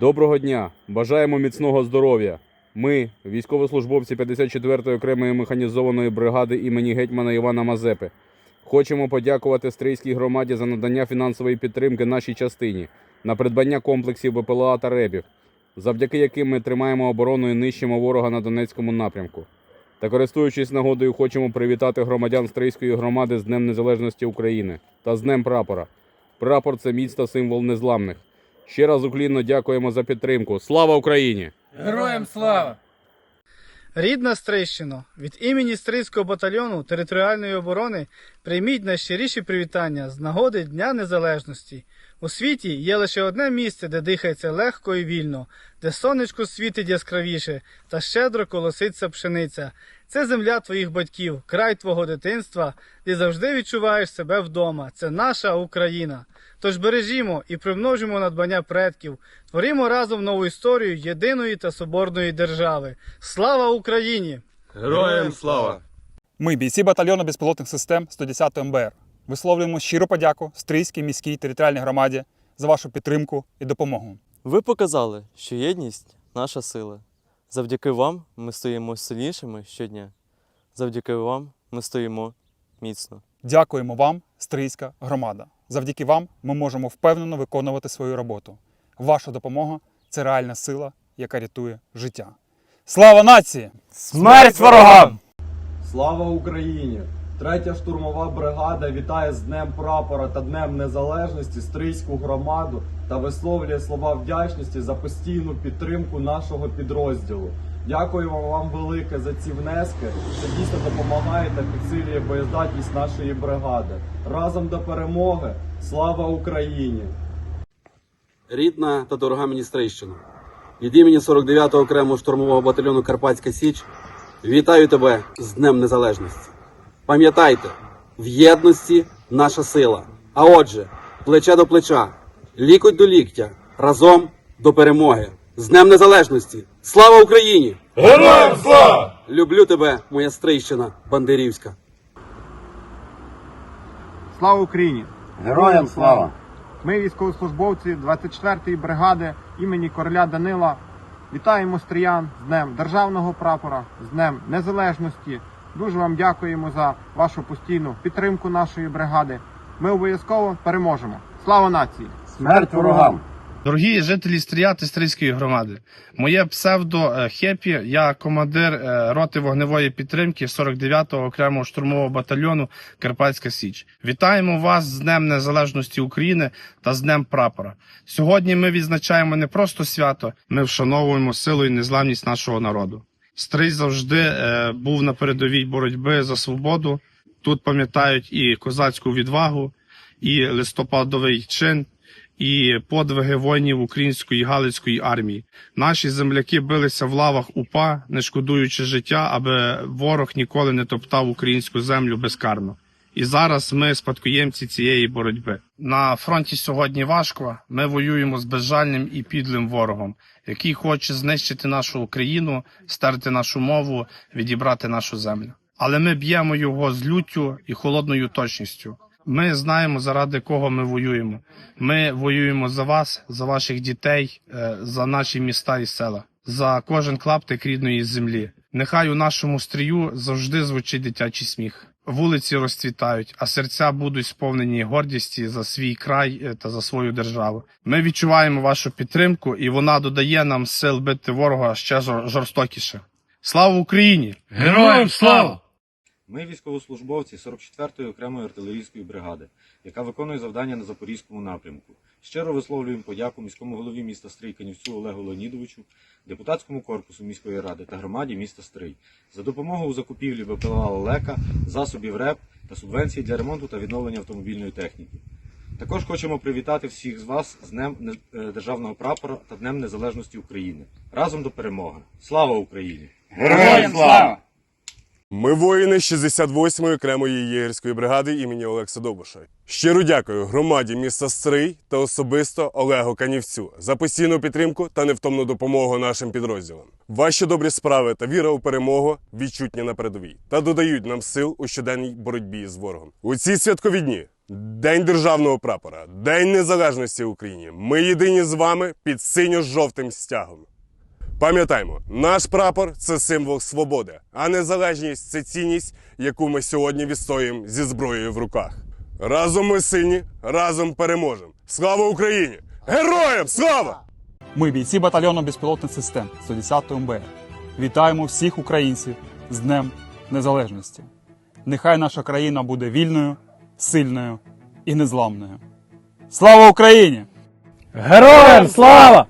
Доброго дня! Бажаємо міцного здоров'я. Ми, військовослужбовці 54-ї окремої механізованої бригади імені гетьмана Івана Мазепи, хочемо подякувати Стрийській громаді за надання фінансової підтримки нашій частині на придбання комплексів БПЛА та РЕБів, завдяки яким ми тримаємо оборону і нищимо ворога на Донецькому напрямку. Та користуючись нагодою, хочемо привітати громадян Стрийської громади з Днем Незалежності України та з Днем прапора. Прапор це міць та символ незламних. Ще раз уклінно дякуємо за підтримку. Слава Україні! Героям слава! Рідна Стрийщино, від імені Стрийського батальйону територіальної оборони прийміть найщиріші привітання з нагоди Дня Незалежності. У світі є лише одне місце, де дихається легко і вільно, де сонечко світить яскравіше та щедро колоситься пшениця. Це земля твоїх батьків, край твого дитинства, де завжди відчуваєш себе вдома. Це наша Україна. Тож бережімо і примножимо надбання предків, творімо разом нову історію єдиної та соборної держави. Слава Україні! Героям слава! Ми, бійці батальйону безпілотних систем 110 МБР, висловлюємо щиру подяку Стрийській міській територіальній громаді за вашу підтримку і допомогу. Ви показали, що єдність наша сила. Завдяки вам ми стоїмо сильнішими щодня. Завдяки вам ми стоїмо міцно. Дякуємо вам, Стрийська громада. Завдяки вам ми можемо впевнено виконувати свою роботу. Ваша допомога це реальна сила, яка рятує життя. Слава нації! Смерть ворогам! Слава Україні! Третя штурмова бригада вітає з Днем прапора та Днем Незалежності Стрийську громаду та висловлює слова вдячності за постійну підтримку нашого підрозділу. Дякуємо вам велике за ці внески. Це дійсно допомагає та підсилює боєздатність нашої бригади. Разом до перемоги! Слава Україні! рідна та дорога мені Стрийщина. Від імені 49-го окремого штурмового батальйону Карпатська Січ вітаю тебе з Днем Незалежності. Пам'ятайте, в єдності наша сила. А отже, плече до плеча, лікоть до ліктя, разом до перемоги. З Днем Незалежності! Слава Україні! Героям слава! Люблю тебе, моя Стрийщина Бандерівська! Слава Україні! Героям слава! Ми, військовослужбовці 24-ї бригади імені короля Данила, вітаємо стріян з Днем Державного прапора, з Днем Незалежності. Дуже вам дякуємо за вашу постійну підтримку нашої бригади. Ми обов'язково переможемо. Слава нації! Смерть ворогам! Дорогі жителі Стрія та Стрийської громади, моє псевдо е, Хепі, я командир е, роти вогневої підтримки 49-го окремого штурмового батальйону Карпатська Січ. Вітаємо вас з Днем Незалежності України та з Днем Прапора. Сьогодні ми відзначаємо не просто свято, ми вшановуємо силу і незламність нашого народу. Стрий завжди е, був на передовій боротьби за свободу. Тут пам'ятають і козацьку відвагу, і листопадовий чин і подвиги воїнів української галицької армії. Наші земляки билися в лавах УПА, не шкодуючи життя, аби ворог ніколи не топтав українську землю безкарно. І зараз ми спадкоємці цієї боротьби. На фронті сьогодні важко. Ми воюємо з безжальним і підлим ворогом, який хоче знищити нашу Україну, стерти нашу мову, відібрати нашу землю. Але ми б'ємо його з люттю і холодною точністю. Ми знаємо, заради кого ми воюємо. Ми воюємо за вас, за ваших дітей, е, за наші міста і села, за кожен клаптик рідної землі. Нехай у нашому стрію завжди звучить дитячий сміх. Вулиці розцвітають, а серця будуть сповнені гордісті за свій край е, та за свою державу. Ми відчуваємо вашу підтримку, і вона додає нам сил бити ворога ще жор- жорстокіше. Слава Україні! Героям слава! Ми військовослужбовці 44-ї окремої артилерійської бригади, яка виконує завдання на Запорізькому напрямку. Щиро висловлюємо подяку міському голові міста Стрий Канівцю Олегу Леонідовичу, депутатському корпусу міської ради та громаді міста Стрий за допомогу у закупівлі БПЛА «Лелека», засобів РЕП та субвенцій для ремонту та відновлення автомобільної техніки. Також хочемо привітати всіх з вас з Днем е, Державного прапора та Днем Незалежності України. Разом до перемоги! Слава Україні! Героям слава! Ми воїни 68-ї окремої єгерської бригади імені Олекса Довбуша. Щиро дякую громаді міста Стрий та особисто Олегу Канівцю за постійну підтримку та невтомну допомогу нашим підрозділам. Ваші добрі справи та віра у перемогу відчутні на передовій та додають нам сил у щоденній боротьбі з ворогом. У ці святкові дні День державного прапора, День Незалежності України. Ми єдині з вами під синьо-жовтим стягом. Пам'ятаймо, наш прапор це символ свободи, а незалежність це цінність, яку ми сьогодні відстоюємо зі зброєю в руках. Разом ми сильні, разом переможемо. Слава Україні! Героям слава! Ми бійці батальйону безпілотних систем 110 МБР. Вітаємо всіх українців з Днем Незалежності. Нехай наша країна буде вільною, сильною і незламною. Слава Україні! Героям слава!